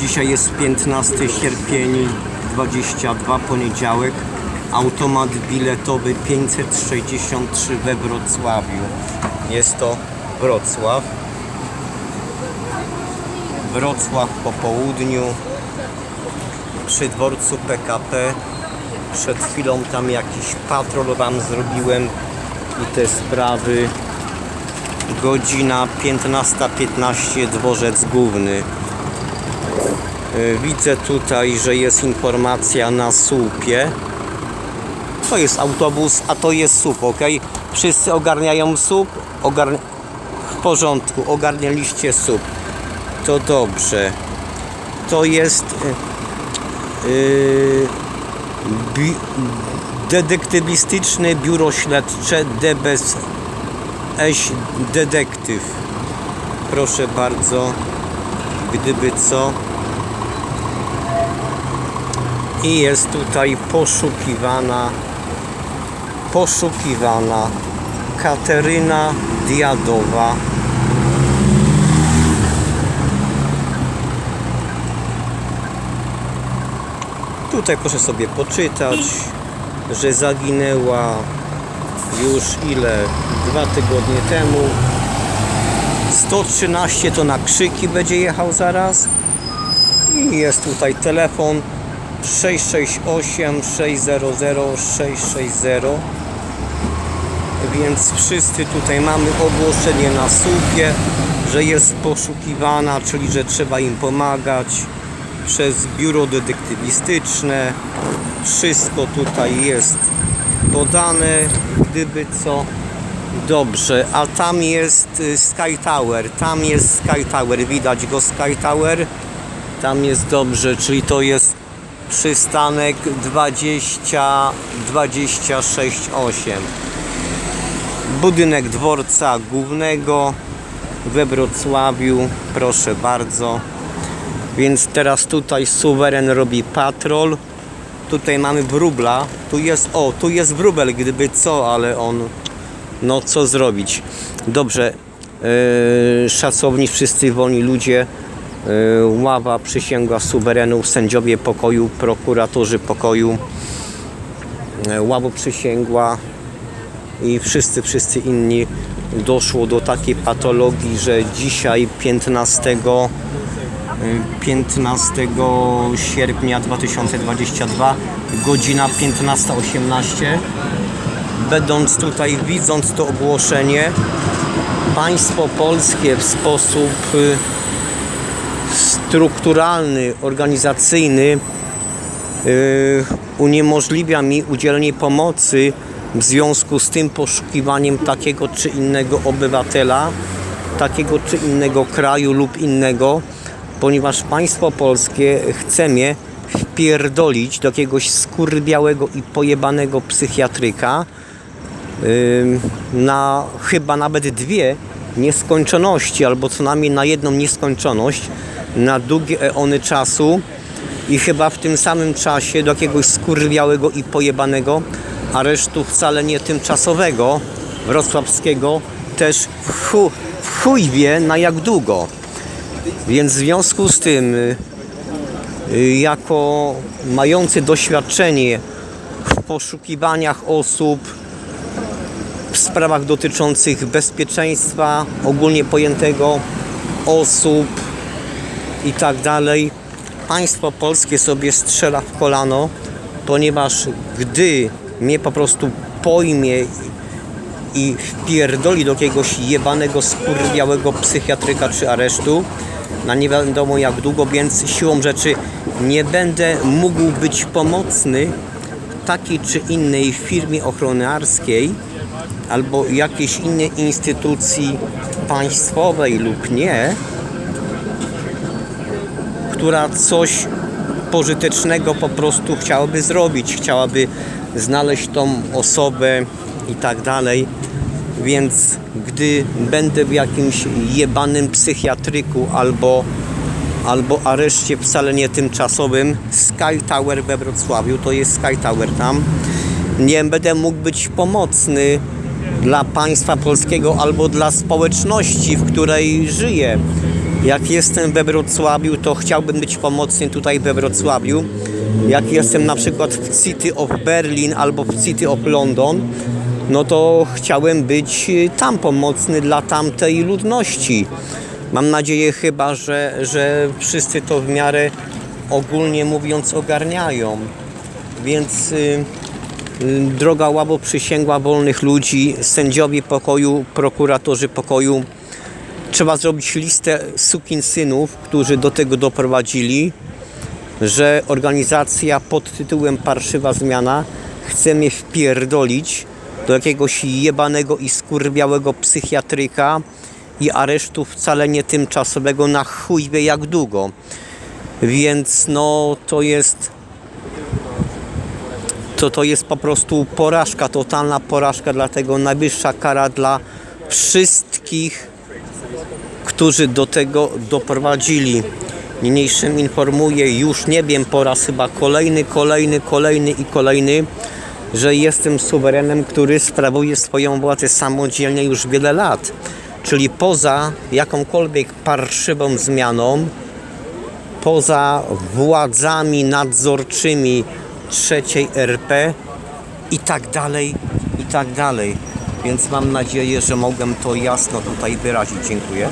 Dzisiaj jest 15 sierpień 22 poniedziałek. Automat biletowy 563 we Wrocławiu. Jest to Wrocław. Wrocław po południu przy dworcu PKP. Przed chwilą tam jakiś patrol wam zrobiłem i te sprawy. Godzina 15.15 dworzec główny. Y, Widzę tutaj, że jest informacja na słupie. To jest autobus, a to jest słup, ok? Wszyscy ogarniają słup? Ogarn... W porządku, ogarnialiście słup. To dobrze. To jest y, y, bi, detektywistyczne biuro śledcze DBS Eś detektyw. Proszę bardzo, gdyby co. I jest tutaj poszukiwana poszukiwana Kateryna Diadowa. Tutaj proszę sobie poczytać, że zaginęła już ile? Dwa tygodnie temu. 113 to na krzyki będzie jechał zaraz. I jest tutaj telefon 668 600 660 więc wszyscy tutaj mamy ogłoszenie na słupie, że jest poszukiwana, czyli że trzeba im pomagać przez biuro detektywistyczne. Wszystko tutaj jest podane, gdyby co. Dobrze, a tam jest y, Sky Tower, tam jest Sky Tower, widać go Sky Tower. Tam jest dobrze, czyli to jest przystanek 20 268 budynek dworca głównego we Wrocławiu proszę bardzo. Więc teraz tutaj suweren robi patrol. Tutaj mamy wróbla. Tu jest, o, tu jest wróbel gdyby co, ale on no co zrobić. Dobrze yy, szacowni wszyscy wolni ludzie ława przysięgła suwerenów sędziowie pokoju, prokuratorzy pokoju. Ławo przysięgła i wszyscy, wszyscy inni doszło do takiej patologii, że dzisiaj 15, y, 15 sierpnia 2022 godzina 15.18 będąc tutaj, widząc to ogłoszenie państwo polskie w sposób y, strukturalny, organizacyjny y, uniemożliwia mi udzielenie pomocy w związku z tym poszukiwaniem takiego czy innego obywatela, takiego czy innego kraju lub innego, ponieważ państwo polskie chce mnie wpierdolić do jakiegoś skurbiałego i pojebanego psychiatryka ym, na chyba nawet dwie nieskończoności, albo co najmniej na jedną nieskończoność, na długie eony czasu i chyba w tym samym czasie do jakiegoś skurwiałego i pojebanego aresztu wcale nie tymczasowego, wrocławskiego, też w, chu, w chuj wie na jak długo. Więc w związku z tym, y, y, jako mający doświadczenie w poszukiwaniach osób, w sprawach dotyczących bezpieczeństwa ogólnie pojętego, osób i tak dalej, państwo polskie sobie strzela w kolano, ponieważ gdy mnie po prostu pojmie i wpierdoli do jakiegoś jebanego, skurwiałego psychiatryka czy aresztu na nie wiadomo jak długo, więc siłą rzeczy nie będę mógł być pomocny takiej czy innej firmie ochroniarskiej albo jakiejś innej instytucji państwowej lub nie, która coś pożytecznego po prostu chciałaby zrobić, chciałaby znaleźć tą osobę i tak dalej. Więc gdy będę w jakimś jebanym psychiatryku albo, albo areszcie wcale nie tymczasowym, Sky Tower we Wrocławiu, to jest Sky Tower tam, nie będę mógł być pomocny dla państwa polskiego albo dla społeczności, w której żyję. Jak jestem we Wrocławiu, to chciałbym być pomocny tutaj we Wrocławiu. Jak jestem na przykład w City of Berlin albo w City of London, no to chciałem być y, tam pomocny dla tamtej ludności. Mam nadzieję chyba, że, że wszyscy to w miarę ogólnie mówiąc ogarniają. Więc y, droga łabo przysięgła wolnych ludzi, sędziowie pokoju, prokuratorzy pokoju. Trzeba zrobić listę sukinsynów, którzy do tego doprowadzili, że organizacja pod tytułem Parszywa Zmiana chce mnie wpierdolić do jakiegoś jebanego i skurwiałego psychiatryka i aresztu wcale nie tymczasowego na chuj jak długo. Więc no to jest to to jest po prostu porażka, totalna porażka, dlatego najwyższa kara dla wszystkich, którzy do tego doprowadzili. Niniejszym informuję już, nie wiem, po raz chyba kolejny, kolejny, kolejny i kolejny, że jestem suwerenem, który sprawuje swoją władzę samodzielnie już wiele lat. Czyli poza jakąkolwiek parszywą zmianą, poza władzami nadzorczymi trzeciej RP i tak dalej, i tak dalej. Więc mam nadzieję, że mogłem to jasno tutaj wyrazić. Dziękuję.